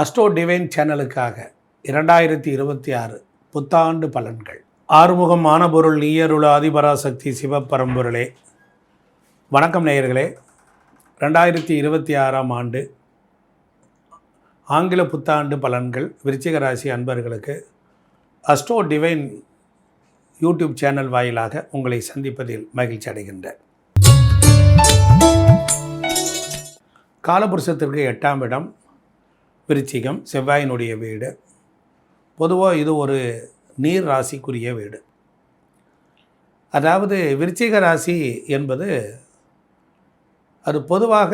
Astro divine சேனலுக்காக இரண்டாயிரத்தி இருபத்தி ஆறு புத்தாண்டு பலன்கள். ஆறுமுகமான பொருள் நீயருள ஆதிபராசக்தி சிவப்பரம்பொருளே வணக்கம் நேயர்களே. ரெண்டாயிரத்தி இருபத்தி ஆறாம் ஆண்டு ஆங்கில புத்தாண்டு பலன்கள் விருச்சிக ராசி அன்பர்களுக்கு அஸ்டோ டிவைன் யூடியூப் சேனல் வாயிலாக உங்களை சந்திப்பதில் மகிழ்ச்சி அடைகின்றேன். காலபுருஷத்திற்கு எட்டாம் இடம் விருச்சிகம் செவ்வாயினுடைய வீடு. பொதுவாக இது ஒரு நீர் ராசிக்குரிய வீடு. அதாவது விருச்சிக ராசி என்பது அது பொதுவாக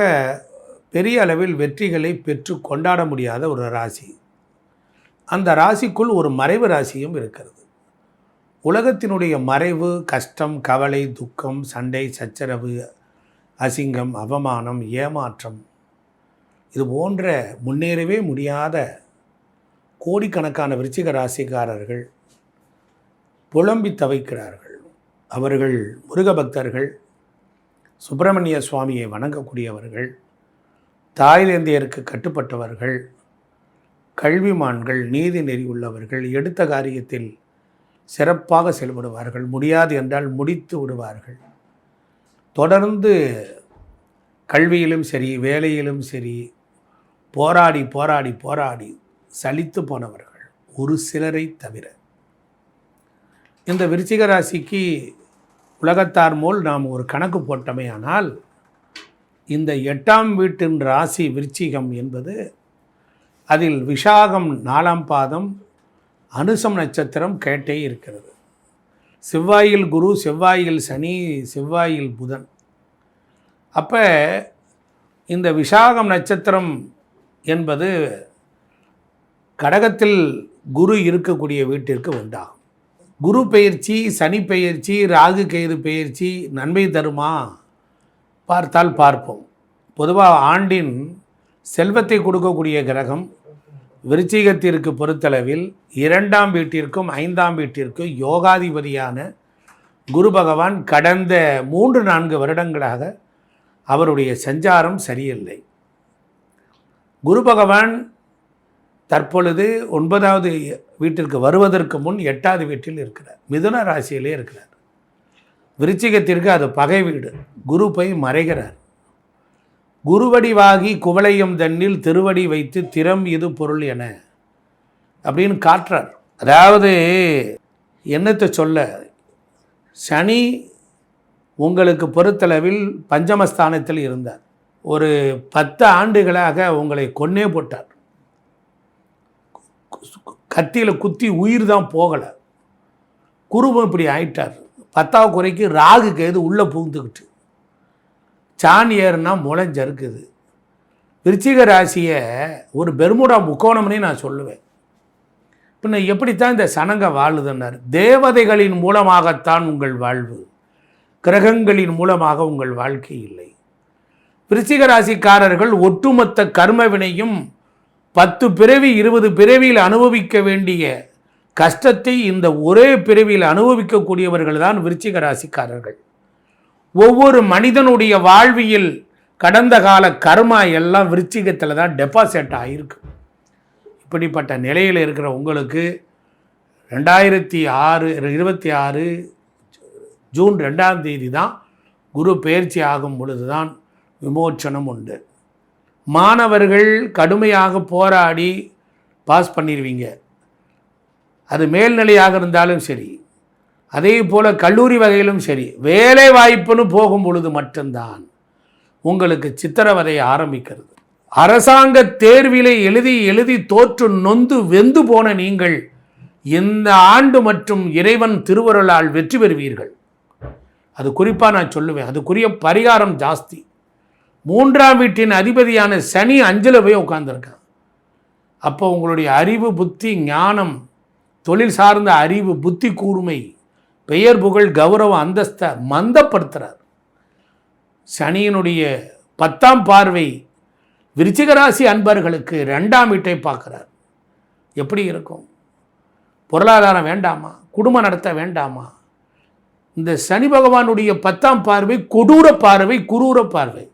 பெரிய அளவில் வெற்றிகளை பெற்று கொண்டாட முடியாத ஒரு ராசி. அந்த ராசிக்குள் ஒரு மறைவு ராசியும் இருக்கிறது. உலகத்தினுடைய மறைவு கஷ்டம் கவலை துக்கம் சண்டை சச்சரவு அசிங்கம் அவமானம் ஏமாற்றம் இது போன்ற முன்னேறவே முடியாத கோடிக்கணக்கான விருச்சிக ராசிக்காரர்கள் புலம்பி தவிக்கிறார்கள். அவர்கள் முருக பக்தர்கள் சுப்பிரமணிய சுவாமியை வணங்கக்கூடியவர்கள் தாய்லேந்தியருக்கு கட்டுப்பட்டவர்கள் கல்விமான்கள் நீதி நெறி உள்ளவர்கள் எடுத்த காரியத்தில் சிறப்பாக செயல்படுவார்கள். முடியாது என்றால் முடித்து விடுவார்கள். தொடர்ந்து கல்வியிலும் சரி வேலையிலும் சரி போராடி போராடி போராடி சலித்து போனவர்கள் ஒரு சிலரை தவிர. இந்த விருச்சிக ராசிக்கு உலகத்தார் போல் நாம் ஒரு கணக்கு போட்டமையானால் இந்த எட்டாம் வீட்டின் ராசி விருச்சிகம் என்பது அதில் விஷாகம் நாலாம் பாதம் அனுசம் நட்சத்திரம் கேட்டே இருக்கிறது. செவ்வாயில் குரு செவ்வாயில் சனி செவ்வாயில் புதன். அப்போ இந்த விஷாகம் நட்சத்திரம் என்பது கடகத்தில் குரு இருக்கக்கூடிய வீட்டிற்கு உண்டாகும் குரு பெயர்ச்சி சனி பெயர்ச்சி ராகு கயிறு பெயர்ச்சி நன்மை தருமா? பார்த்தால் பார்ப்போம். பொதுவாக ஆண்டின் செல்வத்தை கொடுக்கக்கூடிய கிரகம் விருச்சிகத்திற்கு பொறுத்தளவில் இரண்டாம் வீட்டிற்கும் ஐந்தாம் வீட்டிற்கும் யோகாதிபதியான குரு பகவான் கடந்த மூன்று நான்கு வருடங்களாக அவருடைய சஞ்சாரம் சரியில்லை. குரு பகவான் தற்பொழுது ஒன்பதாவது வீட்டிற்கு வருவதற்கு முன் எட்டாவது வீட்டில் இருக்கிறார். மிதுன ராசியிலே இருக்கிறார். விருச்சிகத்திற்கு அது பகை வீடு. குரு போய் மறைகிறார். குருவடிவாகி குவளையம் தன்னில் திருவடி வைத்து திறம் இது பொருள் என அப்படின்னு காட்டுறார். அதாவது என்னத்தை சொல்ல? சனி உங்களுக்கு பொறுத்தளவில் பஞ்சமஸ்தானத்தில் இருந்தார். ஒரு பத்து ஆண்டுகளாக உங்களை கொன்னே போட்டார். கத்தியில் குத்தி உயிர் தான் போகலை. குருவம் இப்படி ஆயிட்டார். பத்தாவது குறைக்கு ராகு கேது உள்ளே புகுந்துக்கிட்டு சாணி ஏறுனா முளைஞ்சறுக்குது விருச்சிக ராசியை ஒரு பெருமுடா முக்கோணம்னே நான் சொல்லுவேன். பின்ன எப்படித்தான் இந்த சனங்க வாழுதுன்னார். தேவதைகளின் மூலமாகத்தான் உங்கள் வாழ்வு. கிரகங்களின் மூலமாக உங்கள் வாழ்க்கை இல்லை. ராசிக்காரர்கள் ஒட்டுமொத்த கர்மவினையும் பத்து பிறவி இருபது பிறவியில் அனுபவிக்க வேண்டிய கஷ்டத்தை இந்த ஒரே பிறவியில் அனுபவிக்கக்கூடியவர்கள் தான் விருச்சிக ராசிக்காரர்கள். ஒவ்வொரு மனிதனுடைய வாழ்வியல் கடந்த கால கர்மா எல்லாம் விருச்சிகத்தில் தான் டெபாசிட் ஆகிருக்கு இப்படிப்பட்ட நிலையில் இருக்கிற உங்களுக்கு ரெண்டாயிரத்தி ஆறு இருபத்தி ஆறு ஜூன் ரெண்டாம் தேதி தான் குரு பயிற்சி ஆகும் பொழுது தான் விமோச்சனம் உண்டு மாணவர்கள் கடுமையாக போராடி பாஸ் பண்ணிடுவீங்க அது மேல்நிலையாக இருந்தாலும் சரி அதே போல் கல்லூரி வகையிலும் சரி வேலை வாய்ப்புன்னு போகும் பொழுது மட்டும்தான் உங்களுக்கு சித்திரவதை ஆரம்பிக்கிறது. அரசாங்க தேர்விலை எழுதி எழுதி தோற்று நொந்து வெந்து போன நீங்கள் இந்த ஆண்டு மற்றும் இறைவன் திருவருளால் வெற்றி பெறுவீர்கள். அது குறிப்பாக நான் சொல்லுவேன். அதுக்குரிய பரிகாரம் ஜாஸ்தி. மூன்றாம் வீட்டின் அதிபதியான சனி அஞ்சில் போய் உட்காந்துருக்கான் அப்போ உங்களுடைய அறிவு புத்தி ஞானம் தொழில் சார்ந்த அறிவு புத்தி கூர்மை பெயர் புகழ் கௌரவம் அந்தஸ்தை மந்தப்படுத்துகிறார் சனியினுடைய பத்தாம் பார்வை விருச்சிகராசி அன்பர்களுக்கு ரெண்டாம் வீட்டை பார்க்குறார். எப்படி இருக்கும்? பொருளாதாரம் வேண்டாமா? குடும்பம் நடத்த வேண்டாமா? இந்த சனி பகவானுடைய பத்தாம் பார்வை கொடூர பார்வை குரூர பார்வை.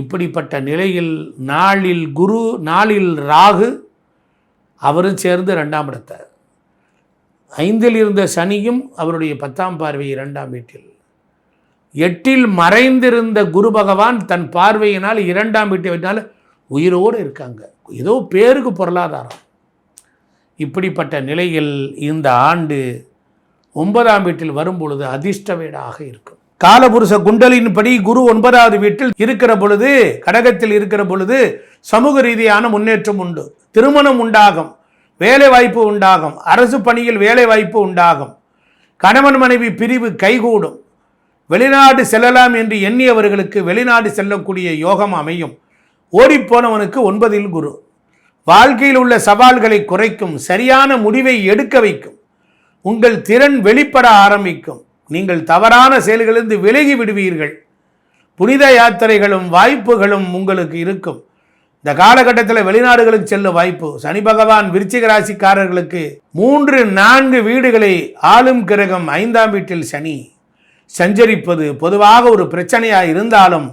இப்படிப்பட்ட நிலையில் நாளில் குரு நாளில் ராகு அவரும் சேர்ந்து ரெண்டாம் இடத்தார். ஐந்தில் இருந்த சனியும் அவருடைய பத்தாம் பார்வை இரண்டாம் வீட்டில். எட்டில் மறைந்திருந்த குரு பகவான் தன் பார்வையினால் இரண்டாம் வீட்டை வைத்தால் உயிரோடு இருக்காங்க. ஏதோ பேருக்கு பொருளாதாரம். இப்படிப்பட்ட நிலையில் இந்த ஆண்டு ஒன்பதாம் வீட்டில் வரும்பொழுது அதிர்ஷ்ட வீடாக இருக்கும். காலபுருஷ குண்டலின்படி குரு ஒன்பதாவது வீட்டில் இருக்கிற பொழுது கடகத்தில் இருக்கிற பொழுது சமூக ரீதியான முன்னேற்றம் உண்டு. திருமணம் உண்டாகும் வேலை வாய்ப்பு உண்டாகும் அரசு பணியில் வேலை வாய்ப்பு உண்டாகும். கணவன் மனைவி பிரிவு கைகூடும். வெளிநாடு செல்லலாம் என்று எண்ணியவர்களுக்கு வெளிநாடு செல்லக்கூடிய யோகம் அமையும். ஓடிப்போனவனுக்கு ஒன்பதில் குரு. வாழ்க்கையில் உள்ள சவால்களை குறைக்கும் சரியான முடிவை எடுக்க வைக்கும். உங்கள் திறன் வெளிப்பட ஆரம்பிக்கும். நீங்கள் தவறான செயல்களிலிருந்து விலகி விடுவீர்கள். புனித யாத்திரைகளும் வாய்ப்புகளும் உங்களுக்கு இருக்கும். இந்த காலகட்டத்தில் வெளிநாடுகளுக்கு செல்ல வாய்ப்பு. சனி பகவான் விருச்சிக ராசிக்காரர்களுக்கு மூன்று நான்கு வீடுகளை ஆளும் கிரகம் ஐந்தாம் வீட்டில் சனி. சஞ்சரிப்பது பொதுவாக ஒரு பிரச்சனையாக இருந்தாலும்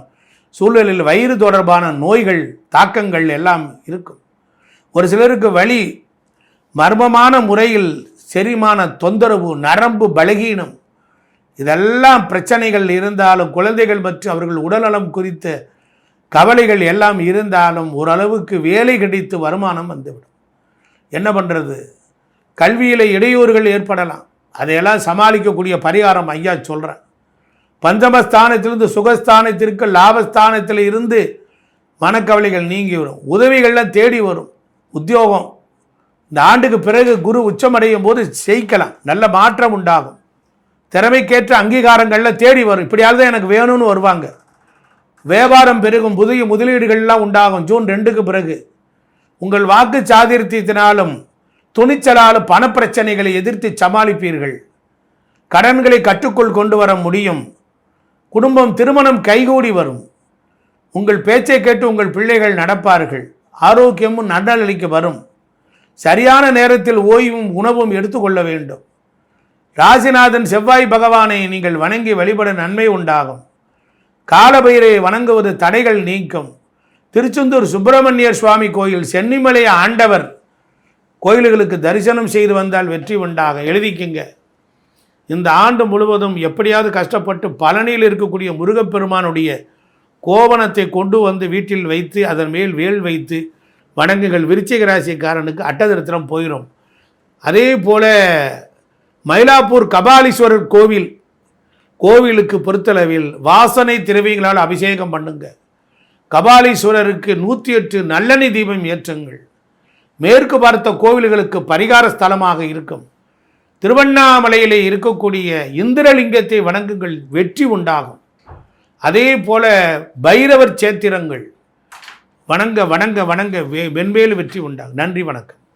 சூழலில் வயிறு தொடர்பான நோய்கள் தாக்கங்கள் எல்லாம் இருக்கும். ஒரு சிலருக்கு வழி மர்மமான முறையில் செரிமான தொந்தரவு நரம்பு பலகீனம் இதெல்லாம் பிரச்சனைகள் இருந்தாலும் குழந்தைகள் மற்றும் அவர்கள் உடல்நலம் குறித்த கவலைகள் எல்லாம் இருந்தாலும் ஓரளவுக்கு வேலை கிடைத்து வருமானம் வந்துவிடும். என்ன பண்ணுறது கல்வியில் இடையூறுகள் ஏற்படலாம். அதையெல்லாம் சமாளிக்கக்கூடிய பரிகாரம் ஐயா சொல்கிறேன் பஞ்சமஸ்தானத்திலிருந்து சுகஸ்தானத்திற்கு லாபஸ்தானத்தில் இருந்து மனக்கவலைகள் நீங்கி வரும். உதவிகள்லாம் தேடி வரும். உத்தியோகம். இந்த ஆண்டுக்கு பிறகு குரு உச்சமடையும் போது ஜெயிக்கலாம். நல்ல மாற்றம் உண்டாகும். திறமைக்கேற்ற அங்கீகாரங்களில் தேடி வரும். இப்படியாவது எனக்கு வேணும்னு வருவாங்க. வியாபாரம் பெருகும் புதிய முதலீடுகள்லாம் உண்டாகும். ஜூன் ரெண்டுக்கு பிறகு உங்கள் வாக்கு சாதிர்த்தியத்தினாலும் துணிச்சலாலும் பணப்பிரச்சனைகளை எதிர்த்து சமாளிப்பீர்கள். கடன்களை கட்டுக்குள் கொண்டு வர முடியும். குடும்பம் திருமணம் கைகூடி வரும். உங்கள் பேச்சை கேட்டு உங்கள் பிள்ளைகள் நடப்பார்கள். ஆரோக்கியமும் நன்னலிக்கு வரும். சரியான நேரத்தில் ஓய்வும் உணவும் எடுத்துக்கொள்ள வேண்டும். ராசிநாதன் செவ்வாய் பகவானை நீங்கள் வணங்கி வழிபட நன்மை உண்டாகும். காலபைரை வணங்குவது தடைகள் நீக்கும். திருச்செந்தூர் சுப்பிரமணியர் சுவாமி கோயில் சென்னிமலை ஆண்டவர் கோயில்களுக்கு தரிசனம் செய்து வந்தால் வெற்றி உண்டாக. எழுதிக்குங்க. இந்த ஆண்டு முழுவதும் எப்படியாவது கஷ்டப்பட்டு பழனியில் இருக்கக்கூடிய முருகப்பெருமானுடைய கோவணத்தை கொண்டு வந்து வீட்டில் வைத்து அதன் மேல் வேல் வைத்து வணங்குகள் விருச்சிக ராசிக்காரனுக்கு அட்டதிரத்திரம் போயிடும் அதே போல மயிலாப்பூர் கபாலீஸ்வரர் கோவில் கோவிலுக்கு பொறுத்தளவில் வாசனை திரவியங்களால் அபிஷேகம் பண்ணுங்க. கபாலீஸ்வரருக்கு நூற்றி எட்டு நல்லெண்ணெய் தீபம் ஏற்றுங்கள். மேற்கு பார்த்த கோவில்களுக்கு பரிகார ஸ்தலமாக இருக்கும். திருவண்ணாமலையிலே இருக்கக்கூடிய இந்திரலிங்கத்தை வணங்குங்கள் வெற்றி உண்டாகும். அதே போல பைரவர் சேத்திரங்கள் வணங்க வணங்க வணங்க வெ வெண்வேலு வெற்றி உண்டாகும். நன்றி வணக்கம்.